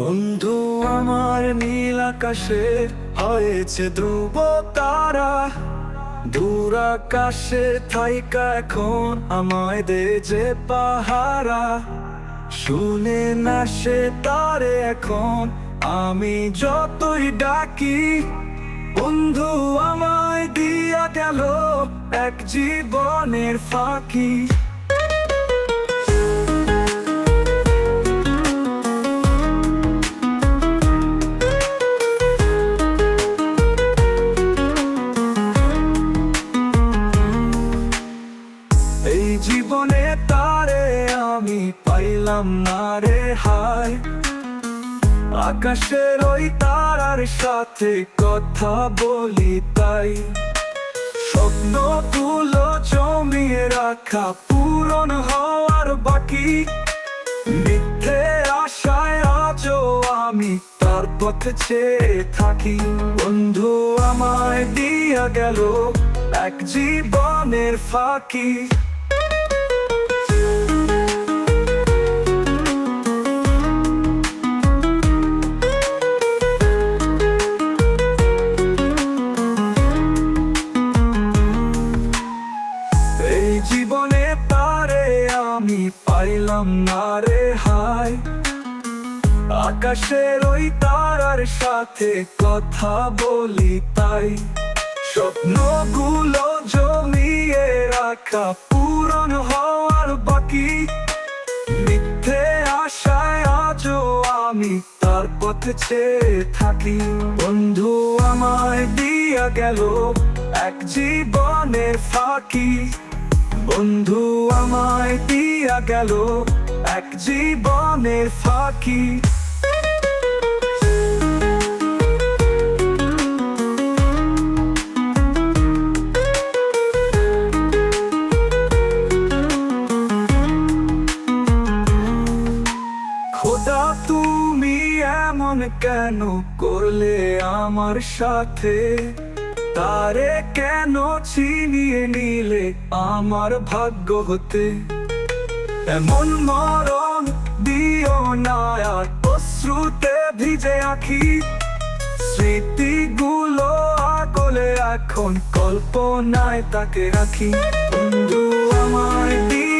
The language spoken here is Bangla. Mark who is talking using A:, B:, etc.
A: বন্ধু, আমার নীল আকাশে হয়েছে ধ্রুব তারা দূর আকাশে থাইকা এখন আমায় দে যে পাহারা। শুনে না সে তারে এখন আমি যতই ডাকি। বন্ধু, আমায় দিয়া গেল এক জীবনের ফাঁকি। জীবনে তারে আমি পাইলাম না রে, হায়। আকাশের ওই তারার সাথে কথা বলি তাই। স্বপ্ন তুলো জমিয়ে রাখা, পূরণ হওয়ার বাকি। মিথ্যে আশায় আজও আমি তার পথে চেয়ে থাকি। বন্ধু আমায় দিয়া গেল, এক জীবনের ফাঁকি। আমি পাইলাম না রে, হায়। আকাশের ওই তারার সাথে কথা বলি তাই। স্বপ্ন স্বপ্নগুলো জমিয়ে রাখা পূরণ হওয়ার বাকি। মিথ্যে আশায় আজও আমি তার পথে চেয়ে থাকি। বন্ধু আমায় দিয়া গেল এক জীবনের ফাঁকি। বন্ধু আমায় দিয়া গেল এক জীবনের ফাঁকি। খোদা, তুমি এমন কেন করলে আমার সাথে? তারে কেন ছিনিয়ে নিলে আমার ভাগ্য হতে? এমন মরণ দিও না অশ্রুতে ভিজে আঁখি। স্মৃতিগুলো আকলে এখন কল্পনায় তাকে রাখি। বন্ধু দিয়া